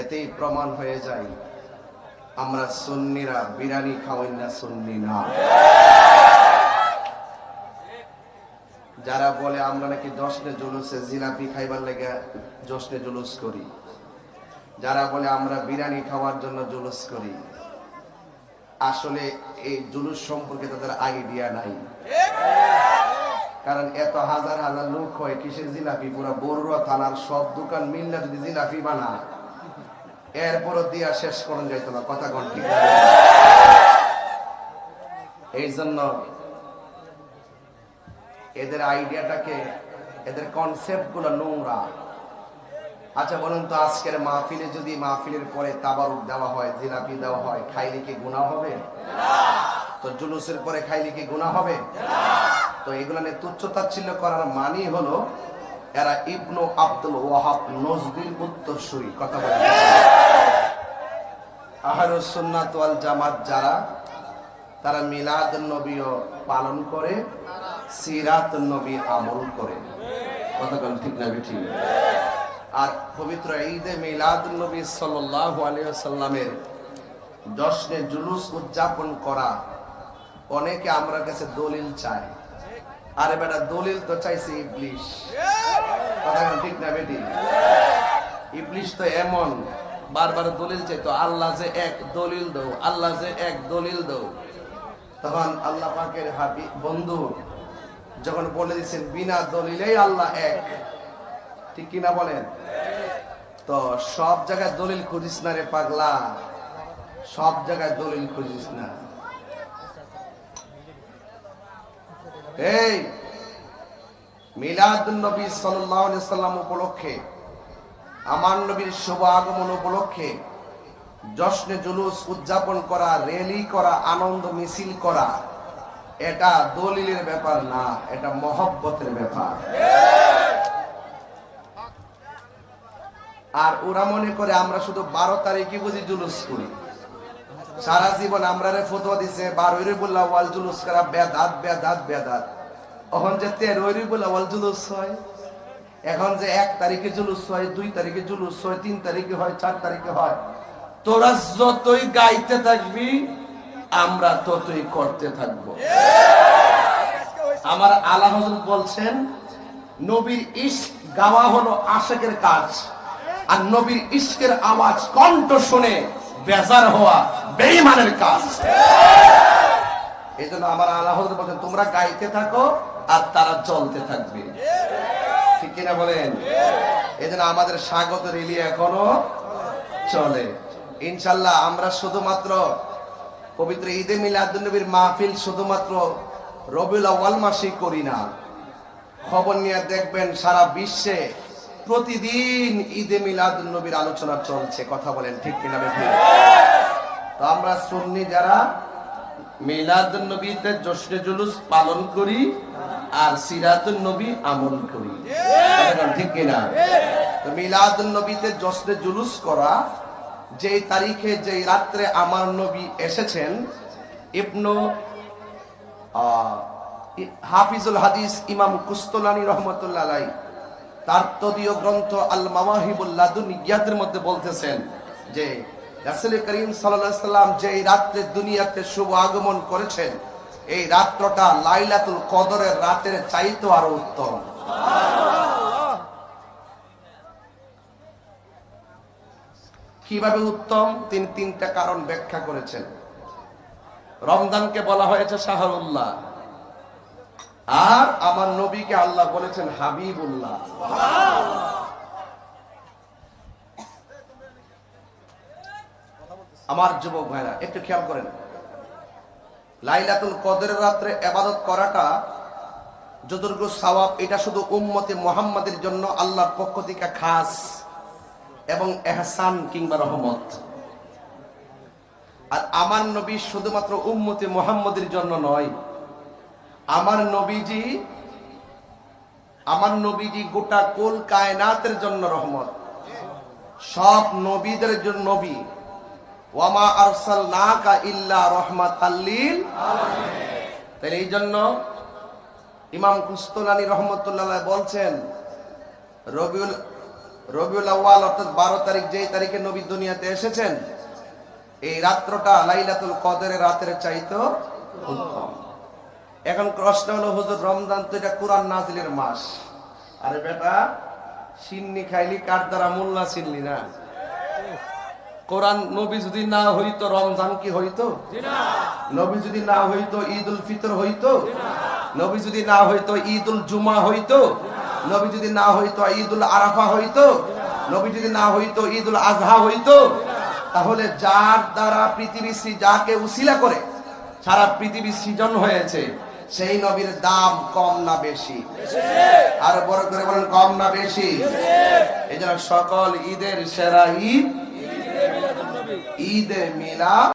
এতেই প্রমাণ হয়ে যায়, আমরা সুন্নিরা, বিরিয়ানি খাওয়াই না সুন্নি না যারা বলে আমরা নাকি জশ্নে জুলুসে জিলাপি খাইবার লেগে জশ্নে জুলুস করি, যারা বলে আমরা বিরিয়ানি খাওয়ার জন্য জুলুস করি, আসলে এই জুলুস সম্পর্কে তাদের আইডিয়া নাই। কারণ এত হাজার হাজার লোক হয় কিসের জিলাপি? পুরো বড়ুয়া থানার সব দোকান মিললে যদি জিলাপি বানা এরপরও দিয়া শেষ করুন যাইতো না কথা কোন ঠিক এই জন্য এদের আইডিয়াটাকে, এদের কনসেপ্টগুলো নোংরা। আচ্ছা বলুন তো আজকের মাহফিলে যদি মাহফিলের পরে তাবারুক দেওয়া হয়, জিলাপি দেওয়া হয়, খাইলে কি গুণা হবে? তো জুলুসের পরে খাইলে কি গুণা হবে? তো এগুলো নিয়ে তুচ্ছ তাচ্ছিল্য করার মানি হলো, এরা ইবনু আব্দুল ওয়াহাব নজদির উত্তরসূরি, কথা বলে। আহলুস সুন্নাত ওয়াল জামাত যারা, তারা মিলাদ নবীও পালন করে, সিরাত নবী আমল করে। কতক্ষণ ঠিক না ঠিক আর পবিত্র ঈদে মিলাদ নবী সাল্লাল্লাহু সাল্লামের জশ্নে জুলুস উদযাপন করা, অনেকে আমরা কাছে দলিল চাই। আরে বেটা, দলিল তো চাইছে ইবলিশ। কথা ঠিক না বেটি ইবলিশ তো এমন বারবার দলিল চাইতো আল্লাহ যে এক দলিল দাও, আল্লাহ যে এক দলিল দাও। তখন আল্লাহ পাকের হাবি, বন্ধু যখন বলে দিচ্ছেন বিনা দলিলেই আল্লাহ এক। ঠিক কিনা বলেন? তো সব জায়গায় দলিল খুঁজিস না রে পাগলা। সব জায়গায় দলিল খুঁজিস না। এই মিলাদ নবী সাল্লাম উপলক্ষে আমার নবীর শুভ আগমন উপলক্ষে জশ্নে জুলুস উদযাপন করা র্যালি করা, আনন্দ মিছিল করা, এটা দলিলের ব্যাপার না, এটা মহব্বতের ব্যাপার। আর ওরা মনে করে আমরা শুধু বারো তারিখে বুঝি জুলুস করি। সারা জীবন আমরা রে ফতোয়া দিছে, বারোই রবিউল্লাহ ওয়াল জুলুস করা, বেদাত বেদাত বেদাত। এখন যে তেরোই রবিউল্লাহ ওয়াল জুলুস হয় এখন যে এক তারিখে জুলুস হয়, দুই তারিখে জুলুস হয়, তিন তারিখে হয়, চার তারিখে হয়, তোরা যতই গাইতে থাকবি, আমরা ততই করতে থাকব। আমার আলা হজরত বলছেন, নবীর ইশক গাওয়া হলো আশেকের কাজ, আর নবীর ইস্কের আওয়াজ কণ্ঠ শুনে বেজার হওয়া বেঈমানের কাজ। এই জন্য আমার আল্লাহ বলছেন, তোমরা গাইতে থাকো আর তারা চলতে থাকবে। ঠিক কিনা বলেন? এই আমাদের স্বাগত রেলি এখনও চলে। ইনশাল্লাহ আমরা শুধুমাত্র পবিত্র ঈদে মিলাদুন্নবীর মাহফিল শুধুমাত্র রবিউল আউয়াল মাসেই করি না। খবর নিয়ে দেখবেন সারা বিশ্বে প্রতিদিন ঈদে মিলাদুন্নবীর আলোচনা চলছে। কথা বলেন ঠিক কিনা? তো আমরা সুন্নি যারা মিলাদুন্নবীতে জশ্নে জুলুস পালন করি আর সিরাতুন নবী আমল করি। ঠিক কিনা? তো মিলাদুন্নবীতে জশ্নে জুলুস করা, যেই তারিখে যেই রাত্রে আমার নবী এসেছেন, ইবনু হাফিজুল হাদিস ইমাম কুস্তলানি রহমতুল্লাহ তার তদীয় গ্রন্থ আল মাওয়াহিবুল্লাহ দুনিয়াতের মধ্যে বলতেছেন যে, রাসূল করিম সাল্লাম যে রাত্রে দুনিয়াতে শুভ আগমন করেছেন এই রাত্রটা লাইলাতুল কদরের রাতের চাইতো আরও উত্তম। কীভাবে উত্তম? তিনি তিনটা কারণ ব্যাখ্যা করেছেন। রমজানকে বলা হয়েছে শাহরুল্লাহ। আর আমার নবীকে আল্লাহ বলেছেন হাবিবুল্লাহ। আমার যুবক ভাইরা, একটু খেয়াল করেন। লাইলাতুল কদরের রাত্রে এবাদত করাটা যতটুকু সওয়াব, এটা শুধু উম্মতে মোহাম্মদের জন্য আল্লাহর পক্ষ থেকে খাস এবং এহসান কিংবা রহমত। আর আমার নবী শুধুমাত্র উম্মতে মোহাম্মদের জন্য নয়, আমার নবীজি আমার নবীজি গোটা কোল কায়নাতের জন্য রহমত। সব নবীদের জন্য নবী। ওয়ামা আরসাল নাকা ইল্লা রহমাত আল্লিল তাহলে এই জন্য ইমাম কুস্তলানি রহমতুল্লাহ বলছেন, রবিউল রবিউল আউয়াল অর্থাৎ বারো তারিখ যেই তারিখে নবী দুনিয়াতে এসেছেন, এই রাত্রটা লাইলাতুল কদরের রাতের চাইতো উত্তম। এখন প্রশ্ন হলো, হুজুর, রমজান তো এটা কোরআন নাজিলের মাস। আরে বেটা, সিন্নি খাইলি, কার দ্বারা মোল্লা চিনলি না? কোরআন নবী যদি না হইতো রমজান কি হইতো? নবী যদি না হইতো ঈদ উল ফিতর হইতো? নবী যদি না হইতো ঈদ উল জুমা হইতো? নবী যদি না হইতো ঈদ উল আরাফা হইতো? নবী যদি না হইতো ঈদ উল আজহা হইতো? তাহলে যার দ্বারা পৃথিবী যাকে উসিলা করে সারা পৃথিবী সৃজন হয়েছে সেই নবীর দাম কম না বেশি। আর বড় করে বলেন কম না বেশি। এই জন্য সকল ঈদের সেরা ঈদ ঈদে মিলা